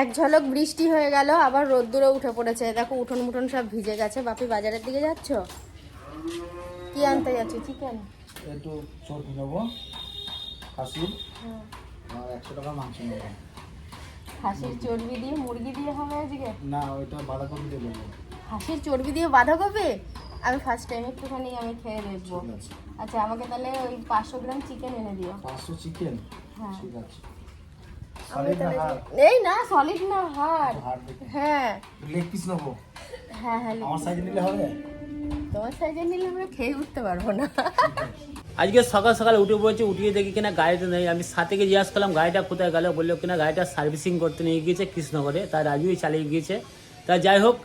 এক ঝলক বৃষ্টি হয়ে গেল আবার রোদ্দুরে উঠে পড়েছে। দেখো উঠোন মুঠোন সব ভিজে গেছে। বাপি বাজারের দিকে যাচ্ছ? কি আনতে যাচ্ছ? চিকেন একটু চর্বি নেব। খাসির। আর একশো টাকা মাংস নেব। হাসির চর্বি দিয়ে মুরগি দিয়ে হবে আজকে? না ওইটা বাঁধাকপি দিয়ে দেবো হাসির চর্বি দিয়ে বাঁধাকপি? আমি ফার্স্ট টাইম একটুখানি আমি খেয়ে দেখব। আচ্ছা আমাকে তাহলে ওই পাঁচশো গ্রাম চিকেন এনে দিও। পাঁচশো চিকেন হ্যাঁ। ঠিক আছে আমি সলিড না তাহলে- হাড় এই না সলিড না হাড় হ্যাঁ। লেগ পিস নেব? হ্যাঁ হ্যাঁ আমার সাইজে নিলে হবে? তোমার সাইজে নিলে আমরা খেয়ে উঠতে পারব না। আজকে সকাল সকাল উঠে পড়েছে উঠিয়ে দেখি কিনা গাড়িটা নেই। আমি সাথেকে জিজ্ঞাসা করলাম গাড়িটা কোথায় গেল? বলল কিনা গাড়িটা সার্ভিসিং করতে নিয়ে গিয়েছে কৃষ্ণনগরে তার রাজুই চালিয়ে গিয়েছে। তা যাই হোক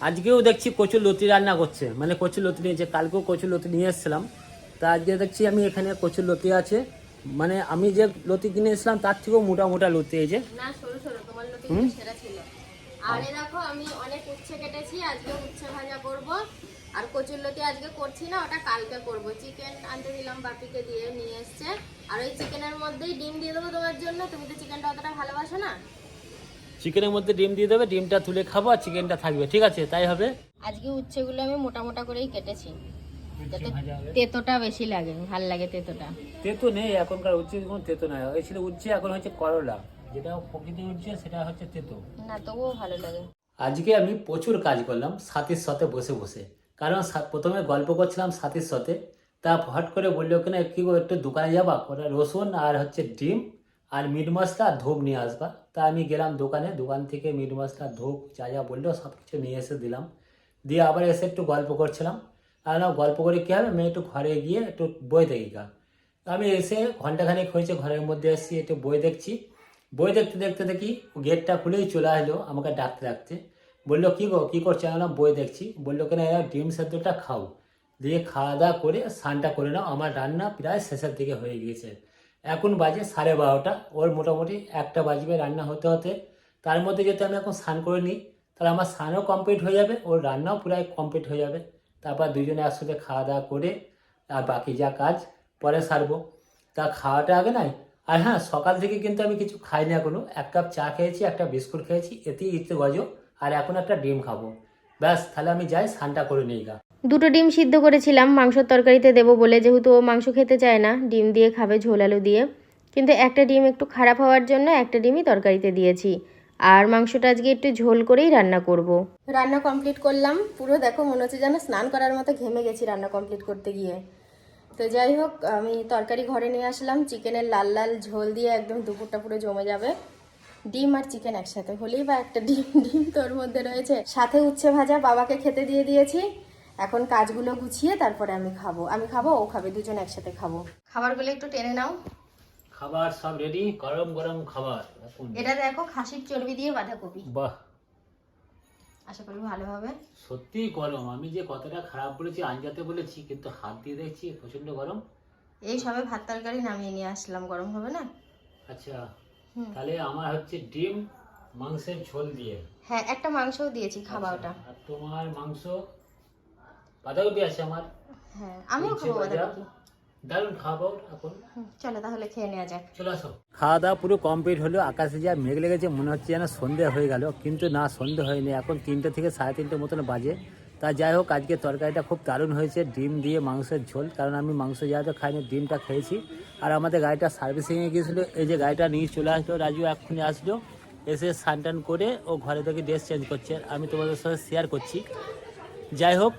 আজকেও দেখছি কচুর লতি রান্না করছে। মানে কচুর লতি নিয়েছে কালকেও কচুর লতি নিয়ে এসেছিলাম। তা আজকে দেখছি আমি এখানে কচুর লতি আছে। মানে আমি যে লতি কিনে এসেছিলাম তার থেকেও মোটা মোটা লতি এই যে। না সরু সরু তোমার সেরা ছিল। আর এই দেখো আমি অনেক উচ্ছে কেটেছি আজকে উচ্ছে ভাজা করব। আর কচুরলতি আজকে করছি না ওটা কালকে করব। চিকেন আনতে দিলাম বাপিকে দিয়ে নিয়ে এসছে। আর ওই চিকেনের মধ্যেই ডিম দিয়ে দেবো তোমার জন্য। তুমি তো চিকেনটা অতটা ভালোবাসো না? চিকেনের মধ্যে ডিম দিয়ে দেবে ডিমটা তুলে খাব আর চিকেনটা থাকবে। ঠিক আছে তাই হবে? আজকে উচ্ছেগুলো আমি মোটা মোটা করেই কেটেছি। তেতোটা বেশি লাগে ভালো লাগে তেতোটা। তেতো নেই এখনকার উচ্ছে কোনো তেতো নয়। ওই ছিল উচ্ছে এখন হচ্ছে করলা। যেটা প্রকৃতির উচ্ছে সেটা হচ্ছে তেতো। না তবুও ভালো লাগে। আজকে আমি প্রচুর কাজ করলাম সাথীর সাথে বসে বসে। কারণ প্রথমে গল্প করছিলাম সাথীর সাথে। তা হট করে বলল কিনা কি গো একটু দোকানে যাবা? ওটা রসুন আর হচ্ছে ডিম আর মিট মশলা আর ধূপ নিয়ে আসবা। তা আমি গেলাম দোকানে দোকান থেকে মিট মশলা ধূপ যা যা বলল সব কিছু নিয়ে এসে দিলাম। দিয়ে আবার এসে একটু গল্প করছিলাম। আর গল্প করে কী হবে? আমি একটু ঘরে গিয়ে একটু বই দেখি গা। আমি এসে ঘন্টাখানেক হয়েছে, ঘরের মধ্যে এসেছি একটু বই দেখছি। বই দেখতে দেখতে দেখি গেটটা খুলেই চলে আসলো আমাকে ডাকতে ডাকতে। বলল, কী গো, কী করছে? আমি বই দেখছি। বলল, কেন এরা ডিম সেদ্ধটা খাও। দিয়ে খাওয়া দাওয়া করে স্নানটা করে নাও। আমার রান্না প্রায় শেষের দিকে হয়ে গিয়েছে। এখন বাজে সাড়ে বারোটা। ওর মোটামুটি একটা বাজবে রান্না হতে হতে। তার মধ্যে যদি আমি এখন স্নান করে নিই তাহলে আমার স্নানও কমপ্লিট হয়ে যাবে, ওর রান্নাও প্রায় কমপ্লিট হয়ে যাবে। তারপর দুজনে একসাথে খাওয়া দাওয়া করে, আর বাকি যা কাজ পরে সারবো। তা খাওয়াটা আগে নাই? আর হ্যাঁ সকাল থেকে কিন্তু আমি কিছু খাই না এখনও। এক কাপ চা খেয়েছি, একটা বিস্কুট খেয়েছি, এতেই ইচ্ছে গজ। আর এখন একটা ডিম খাব। ব্যাস, তাহলে আমি যাই, স্নানটা করে নিই গা। দুটো ডিম সিদ্ধ করেছিলাম মাংসর তরকারিতে দেবো বলে। যেহেতু ও মাংস খেতে চায় না, ডিম দিয়ে খাবে ঝোল আলু দিয়ে। কিন্তু একটা ডিম একটু খারাপ হওয়ার জন্য একটা ডিমই তরকারিতে দিয়েছি। আর মাংসটা আজকে একটু ঝোল করেই রান্না করব। রান্না কমপ্লিট করলাম। পুরো দেখো মনে হচ্ছে যেন স্নান করার মতো ঘেমে গেছি রান্না কমপ্লিট করতে গিয়ে। তো যাই হোক আমি তরকারি ঘরে নিয়ে আসলাম। চিকেনের লাল লাল ঝোল দিয়ে একদম দুপুরটা পুরো জমে যাবে। ডিম আর চিকেন একসাথে হলেই বা একটা ডিম। ডিম তোর মধ্যে রয়েছে। সাথে উচ্ছে ভাজা বাবাকে খেতে দিয়ে দিয়েছি। এখন কাজগুলো গুছিয়ে তারপরে আমি খাব। আমি খাব ও খাবে দুজন একসাথে খাব। খাবারগুলো একটু টেনে নাও। খাবার সব রেডি গরম গরম খাবার। এটা দেখো খাসির চর্বি দিয়ে বাঁধাকপি। বাহ। আশা করি ভালো হবে। সত্যি গরম। আমি যে কতটা খারাপ বলেছি আঞ্জাতে বলেছি কিন্তু হাত দিয়ে দেখছি প্রচণ্ড গরম। এই সবে ভাত তরকারি নামিয়ে নিয়ে আসলাম গরম হবে না? আচ্ছা। তাহলে আমার হচ্ছে ডিম মাংসের ঝোল দিয়ে। হ্যাঁ একটা মাংসও দিয়েছি খাবা ওটা। আর তোমার মাংস? বাঁধাকপি আছে আমার। হ্যাঁ আমিও খাব বাঁধাকপি। দারুণ খাব এখন। চলো তাহলে খেয়ে নেওয়া যাক। চলে আসো। খাওয়া দাওয়া পুরো কমপ্লিট হলো আকাশে যা মেঘ লেগেছে মনে হচ্ছে যেন সন্ধে হয়ে গেল। কিন্তু না সন্ধে হয়নি। এখন তিনটে থেকে সাড়ে তিনটে মতন বাজে। তা যাই হোক আজকে তরকারিটা খুব দারুণ হয়েছে। ডিম দিয়ে মাংসের ঝোল। কারণ আমি মাংস যেহেতু খাইনি ডিমটা খেয়েছি। আর আমাদের গাড়িটা সার্ভিসিংয়ে গিয়েছিল। এই যে গাড়িটা নিয়ে চলে আসলো রাজু এক্ষুনি আসলো। এসে স্নান টান করে ও ঘরে থেকে ড্রেস চেঞ্জ করছে। আমি তোমাদের সাথে শেয়ার করছি। যাই হোক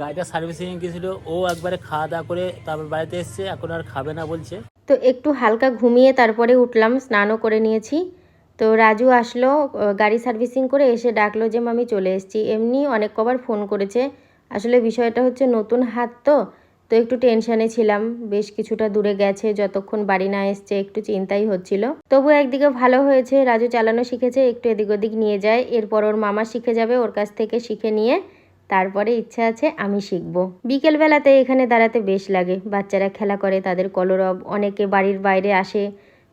গাড়িটা সার্ভিসিংয়ে গিয়েছিল। ও একবারে খাওয়া দাওয়া করে তারপর বাড়িতে এসছে, এখন আর খাবে না বলছে। তো একটু হালকা ঘুমিয়ে তারপরে উঠলাম, স্নানও করে নিয়েছি। তো রাজু আসলো গাড়ি সার্ভিসিং করে এসে ডাকলো যে, মামি চলে এসেছি। এমনি অনেক কবার ফোন করেছে। আসলে বিষয়টা হচ্ছে নতুন হাত তো তো একটু টেনশানে ছিলাম। বেশ কিছুটা দূরে গেছে, যতক্ষণ বাড়ি না এসছে, একটু চিন্তাই হচ্ছিল। তবু একদিকে ভালো হয়েছে, রাজু চালানো শিখেছে, একটু এদিক ওদিক নিয়ে যায়। এরপর ওর মামা শিখে যাবে, ওর কাছ থেকে শিখে নিয়ে তারপরে ইচ্ছা আছে আমি শিখব। বিকেলবেলাতে এখানে দাঁড়াতে বেশ লাগে। বাচ্চারা খেলা করে, তাদের কলরব, অনেকে বাড়ির বাইরে আসে,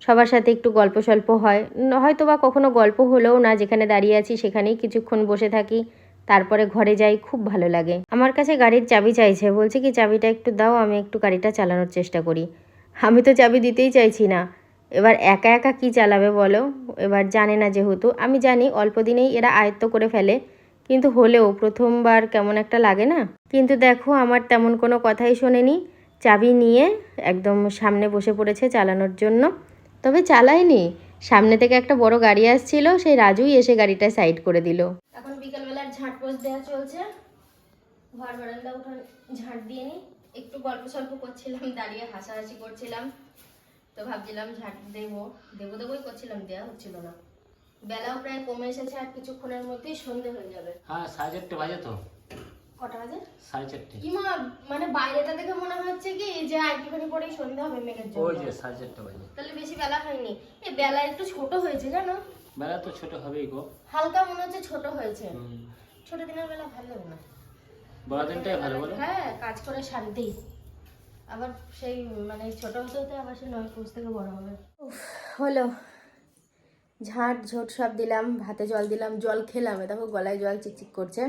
সবার সাথে একটু গল্প সল্প হয়। হয়তো বা কখনো গল্প হলেও না, যেখানে দাঁড়িয়ে আছি সেখানেই কিছুক্ষণ বসে থাকি, তারপরে ঘরে যাই, খুব ভালো লাগে। আমার কাছে গাড়ির চাবি চাইছে, বলছে কি, চাবিটা একটু দাও, আমি একটু গাড়িটা চালানোর চেষ্টা করি। আমি তো চাবি দিতেই চাইছি না। এবার একা একা কি চালাবে বলো? এবার জানে না যেহেতু। আমি জানি অল্প দিনেই এরা আয়ত্ত করে ফেলে। কিন্তু হলেও প্রথমবার কেমন একটা লাগে না? কিন্তু দেখো, আমার তেমন কোনো কথাই শোনেনি। চাবি নিয়ে একদম সামনে বসে পড়েছে চালানোর জন্য। তবে চালায়নি। সামনে থেকে একটা বড় গাড়ি আসছিল, সেই রাজুই এসে গাড়িটা সাইড করে দিল। এখন বিকালবেলার ঝাঁট পোষ দেওয়া চলছে। ঘর বারান্দা উঠান ঝাঁট দিয়ে একটু গল্প সল্প করছিলাম, দাঁড়িয়ে হাসাহাসি করছিলাম। তো ভাবছিলাম ঝাঁট দেবো। দেবো দেবোই করছিলাম, দেওয়া হচ্ছিল না। বেলাও প্রায় কমে এসেছে আর কিছুক্ষণের মধ্যেই সন্ধে হয়ে যাবে। হ্যাঁ সাড়ে চারটে বাজে তো। কটা বাজে? সাড়ে চারটে। কিমা মানে বাইরেটা দেখে মনে হচ্ছে কি যে আর একটুখানি পরেই সন্ধে হবে মেঘের জন্য। ওই যে সাড়ে চারটে বাজে। তাহলে বেশি বেলা হয়নি। এই বেলা একটু ছোট হয়েছে জানো? বেলা তো ছোট হবেই গো। হালকা মনে হচ্ছে ছোট হয়েছে। ছোট দিনের বেলা ভালো লাগে না। বড় দিনটাই ভালো বলো। হ্যাঁ কাজ করে শান্তি। আবার সেই মানে ছোট হতে হতে আবার সেই নয় কোষ থেকে বড় হবে। হলো। ঝাঁট, ঝোট সব দিলাম, ভাতে জল দিলাম, জল খেলাম। দেখো গলায় জল চিকচিক করছে।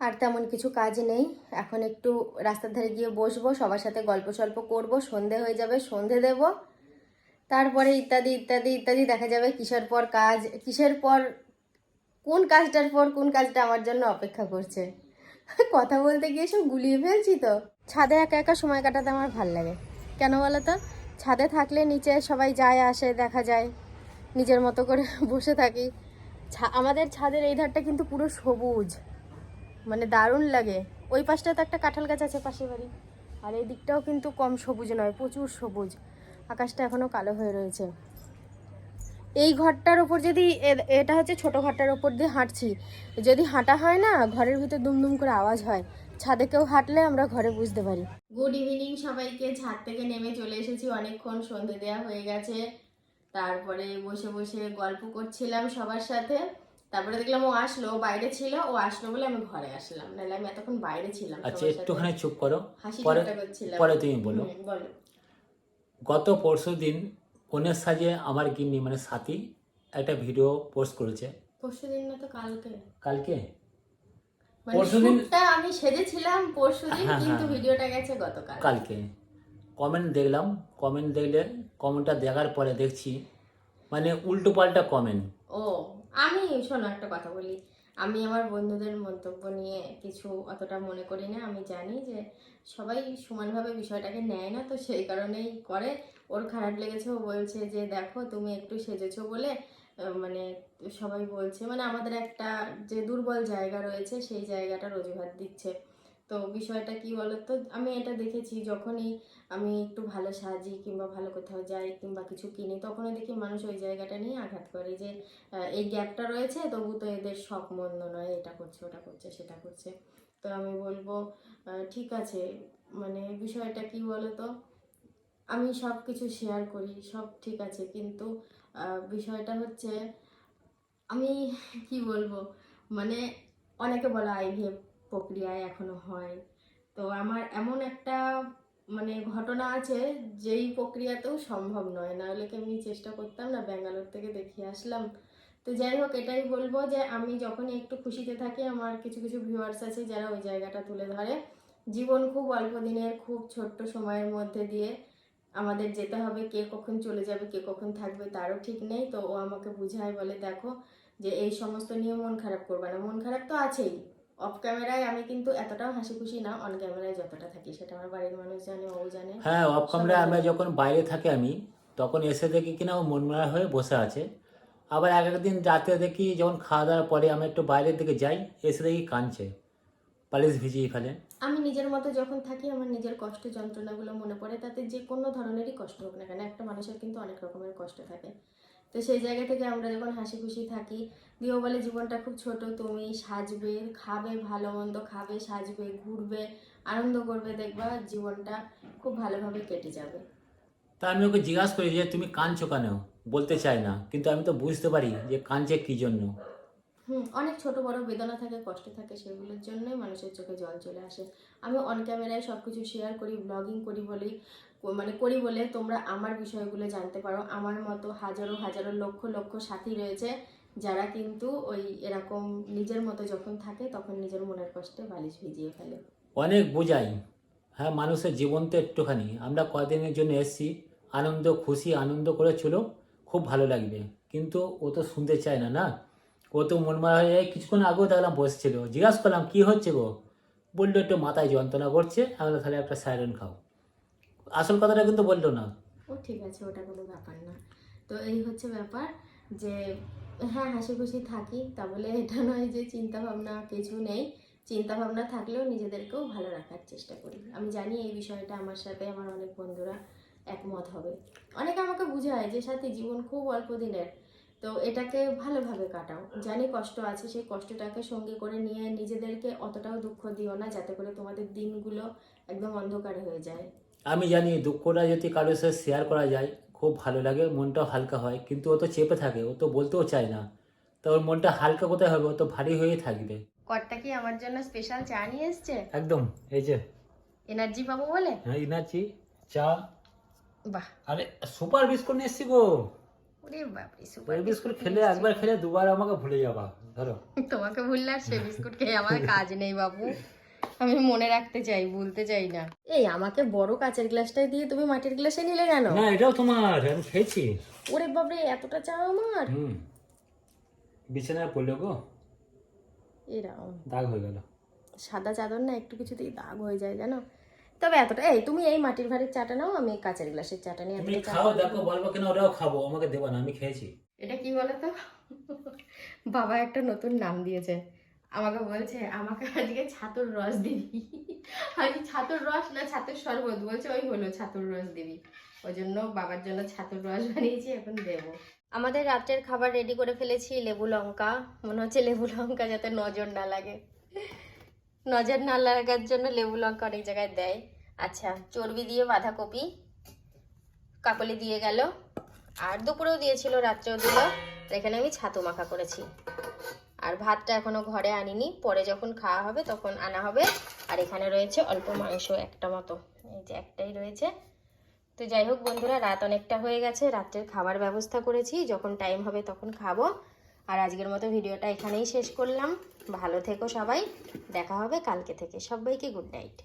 আর তেমন কিছু কাজ নেই। এখন একটু রাস্তার ধারে গিয়ে বসবো, সবার সাথে গল্প সল্প করব, সন্ধে হয়ে যাবে, সন্ধে দেব। তারপরে ইত্যাদি ইত্যাদি ইত্যাদি, দেখা যাবে কিসের পর কাজ, কিসের পর, কোন কাজটার পর কোন কাজটা আমার জন্য অপেক্ষা করছে। কথা বলতে গিয়ে সব গুলিয়ে ফেলছি তো। ছাদে একা একা সময় কাটাতে আমার ভালো লাগে। কেন বলো তো? ছাদে থাকলে নিচে সবাই যায়, আসে, দেখা যায়। নিজের মতো করে বসে থাকি। আমাদের ছাদের এই ধারটা কিন্তু পুরো সবুজ। মানে দারুণ লাগে। ওই পাশটা তো একটা কাঁঠাল গাছ আছে পাশের বাড়ি। আর এই দিকটাও কিন্তু কম সবুজ নয়, প্রচুর সবুজ। আকাশটা এখনও কালো হয়ে রয়েছে। এই ঘরটার ওপর যদি এটা হচ্ছে ছোট ঘরটার ওপর দিয়ে হাঁটছি। যদি হাঁটা হয় না, ঘরের ভিতর দুমদুম করে আওয়াজ হয়। ছাদে কেউ হাঁটলে আমরা ঘরে বুঝতে পারি। গুড ইভিনিং সবাইকে। ছাদ থেকে নেমে চলে এসেছি। অনেকক্ষণ সন্ধে দেওয়া হয়ে গেছে। তারপরে বসে বসে গল্প করছিলাম সবার সাথে। তারপরে দেখলাম ও আসলো ও বাইরে ছিল ও আসলো বলে আমি ঘরে আসলাম। নাহলে আমি এতক্ষণ বাইরে ছিলাম আচ্ছা একটুখানি চুপ করো। হাসি পরে ঠাট্টা করছিলাম। পরে তুমি বলো। হুম, বলো। গত পরশু দিন কনের সাজে আমার গিন্নি মানে সাথী একটা ভিডিও পোস্ট করেছে। পরশু দিন না তো কালকে? কালকে? মানে পরশুদিন- শ্যুটটা আমি সেজেছিলাম পরশু দিন হ্যাঁ, কিন্তু হ্যাঁ। ভিডিওটা গেছে গতকাল। কালকে। কমেন্ট দেখলাম কমেন্ট দেখলে কমেন্টটা দেখার পরে দেখছি মানে উল্টো পাল্টা কমেন্ট ও, আমি শোনো একটা কথা বলি। আমি আমার বন্ধুদের মন্তব্য নিয়ে কিছু অতটা মনে করি না। আমি জানি যে সবাই সমানভাবে বিষয়টাকে নেয় না, তো সেই কারণেই করে। ওর খারাপ লেগেছে, ও বলছে যে, দেখো, তুমি একটু সেজেছো বলে মানে সবাই বলছে। মানে আমাদের একটা যে দুর্বল জায়গা রয়েছে, সেই জায়গাটার অজুহাত দিচ্ছে। তো বিষয়টা কি বলতো? আমি এটা দেখেছি যখনই আমি একটু ভালো সাজি কিংবা ভালো কোথাও যাই কিংবা কিছু কিনি, তখনই দেখি মানুষ ওই জায়গাটা নিয়ে আঘাত করে যে এই গ্যাপটা রয়েছে, তবু তো এদের শখ মন্দ নয়, এটা করছে, ওটা করছে, সেটা করছে। তো আমি বলব ঠিক আছে মানে বিষয়টা কি বলতো? আমি সব কিছু শেয়ার করি, সব ঠিক আছে, কিন্তু বিষয়টা হচ্ছে, আমি কি বলব? মানে অনেকে বলে আইভিএফ প্রক্রিয়ায় এখনও হয়। তো আমার এমন একটা মানে ঘটনা আছে, যেই প্রক্রিয়াতেও সম্ভব নয়। না হলে কি আমি চেষ্টা করতাম না ব্যাঙ্গালোর থেকে দেখিয়ে আসলাম। তো যাই হোক, এটাই বলব যে আমি যখনই একটু খুশিতে থাকি, আমার কিছু কিছু ভিউয়ার্স আছে যারা ওই জায়গাটা তুলে ধরে। জীবন খুব অল্প দিনের, খুব ছোট্ট সময়ের মধ্যে দিয়ে আমাদের যেতে হবে, কে কখন চলে যাবে, কে কখন থাকবে, তারও ঠিক নেই। তো ও আমাকে বুঝায় বলে, দেখো যে এই সমস্ত নিয়ে মন খারাপ করবে না। মন খারাপ তো আছেই। অফ ক্যামেরায় আমি কিন্তু এতটাও হাসি খুশি না অন ক্যামেরায় যতটা থাকি সেটা আমার বাড়ির মানুষ জানে ও জানে। হ্যাঁ অফ ক্যামেরা আমরা যখন বাইরে থাকি আমি তখন এসে দেখি কিনা ও মনমরা হয়ে বসে আছে। আবার এক একদিন রাতে দেখি যখন খাওয়া দাওয়ার পরে আমি একটু বাইরের দিকে যাই এসে দেখি কাঁদছে পালিশ ভিজিয়ে ফেলে। আমি নিজের মতো যখন থাকি আমার নিজের কষ্ট যন্ত্রণাগুলো মনে পড়ে তাতে যে কোনো ধরনেরই কষ্ট হোক না কেন একটা মানুষের কিন্তু অনেক রকমের কষ্ট থাকে। তো সেই জায়গা থেকে আমরা যখন হাসি খুশি থাকি, দিও বলে জীবনটা খুব ছোট, তুমি সাজবে, খাবে ভালো মন্দ, খাবে, সাজবে, ঘুরবে, আনন্দ করবে, দেখবা জীবনটা খুব ভালোভাবে কেটে যাবে। তা আমি ওকে জিজ্ঞাসা করি যে, তুমি কাঁদছো কেন? বলতে চাই না। কিন্তু আমি তো বুঝতে পারি যে, কাঁদছে কী জন্য। হুম, অনেক ছোট বড় বেদনা থাকে, কষ্ট থাকে, সেগুলোর জন্যই মানুষের চোখে জল চলে আসে। আমি অন ক্যামেরায় সব কিছু শেয়ার করি ব্লগিং করি বলেই মানে করি বলে তোমরা আমার বিষয়গুলো জানতে পারো। আমার মতো হাজারো হাজারো, লক্ষ লক্ষ সাথী রয়েছে, যারা কিন্তু ওই এরকম নিজের মতো যখন থাকে, তখন নিজের মনের কষ্টে বালিশ ভিজিয়ে ফেলে। অনেক বোঝাই। হ্যাঁ মানুষের জীবন তো একটুখানি। আমরা কদিনের জন্য এসেছি, আনন্দ, খুশি, আনন্দ করে খুব ভালো লাগবে। কিন্তু ও তো শুনতে চায় না না? ও তো মন মারা হয়ে যায় কিছুক্ষণ আগেও দেখলাম বসছিল। জিজ্ঞাসা করলাম, কি হচ্ছে গো? বলল, একটু মাথায় যন্ত্রণা করছে, আমি তাহলে একটা সাইরেন খাও। আসল কথাটা কিন্তু বলল না। ও ঠিক আছে, ওটা কোনো ব্যাপার না। তো এই হচ্ছে ব্যাপার যে হ্যাঁ হাসি খুশি থাকি, তা বলে এটা নয় যে চিন্তা ভাবনা কিছু নেই। চিন্তা ভাবনা থাকলেও নিজেদেরকেও ভালো রাখার চেষ্টা করি। আমি জানি এই বিষয়টা আমার সাথে আমার অনেক বন্ধুরা একমত হবে। অনেকে আমাকে বুঝায় যে, সাথে, জীবন খুব অল্প দিনের। তো এটাকে ভালোভাবে কাটাও। জানি কষ্ট আছে সেই কষ্টটাকে সঙ্গে করে নিয়ে নিজেদেরকে অতটাও দুঃখ দিও না যাতে করে তোমাদের দিনগুলো একদম অন্ধকারে হয়ে যায়। আমি জানি দুঃখটা যদি কারোর সাথে শেয়ার করা যায় খুব ভালো লাগে মনটাও হালকা হয় কিন্তু ও তো চেপে থাকে ও তো বলতেও চায় না। তো ওর মনটা হালকা কোথায় হবে? ও তো ভারী হয়েই থাকবে। কর্তা কি আমার জন্য স্পেশাল চা নিয়ে এসছে? একদম এই যে। এনার্জি পাবো বলে? হ্যাঁ এনার্জি চা। বাহ। আরে সুপার বিস্কুট নিয়ে এসছি গো। ওরে বাপরে সুপার বিস্কুট খেলে একবার খেলে দুবার আমাকে ভুলে যাবা ধরো। তোমাকে ভুললে আর সে বিস্কুট খেয়ে আমার কাজ নেই বাবু আমি মনে রাখতে চাই ভুলতে চাই না। এই আমাকে বড় কাচের গ্লাসটাই দিয়ে তুমি মাটির গ্লাসে নিলে কেন? না এটাও তোমার আমি খেয়েছি। ওরে বাপরে এতটা চা আমার? হুম। বিছানায় পড়ল গো। এরকম দাগ হয়ে গেল। সাদা চাদর না একটু কিছুতেই দাগ হয়ে যায় জানো? তবে এতটা এই তুমি এই মাটির ভাড়ের চাটা নাও আমি কাচের গ্লাসের চাটা নিয়ে তুমি খাও দেখো বলব কিনা ওটাও খাব আমাকে দেবা না আমি খেয়েছি। এটা কি বলো তো বাবা একটা নতুন নাম দিয়েছে। আমাকে বলছে আমাকে আজকে ছাতুর রস দিবি। আমি ছাতুর রস না ছাতুর শরবত? বলছে ওই হলো ছাতুর রস দিবি। ওই জন্য বাবার জন্য ছাতুর রস বানিয়েছি এখন দেবো। আমাদের রাত্রের খাবার রেডি করে ফেলেছি লেবু লঙ্কা। মনে হচ্ছে লেবু লঙ্কা যাতে নজর না লাগে। নজর না লাগার জন্য লেবু লঙ্কা অনেক জায়গায় দেয়। আচ্ছা চর্বি দিয়ে বাঁধাকপি কাকলি দিয়ে গেল। আর দুপুরেও দিয়েছিল, রাত্রেও দিল। এখানে আমি ছাতু মাখা করেছি। আর ভাতটা এখনও ঘরে আনিনি। পরে যখন খাওয়া হবে তখন আনা হবে। আর এখানে রয়েছে অল্প মাংস একটা মতো। এই যে একটাই রয়েছে। তো যাই হোক বন্ধুরা, রাত অনেকটা হয়ে গেছে। রাত্রের খাবার ব্যবস্থা করেছি। যখন টাইম হবে তখন খাব। আর আজকের মতো ভিডিওটা এখানেই শেষ করলাম। ভালো থেকো সবাই। দেখা হবে কালকে থেকে। সবাইকে গুড নাইট।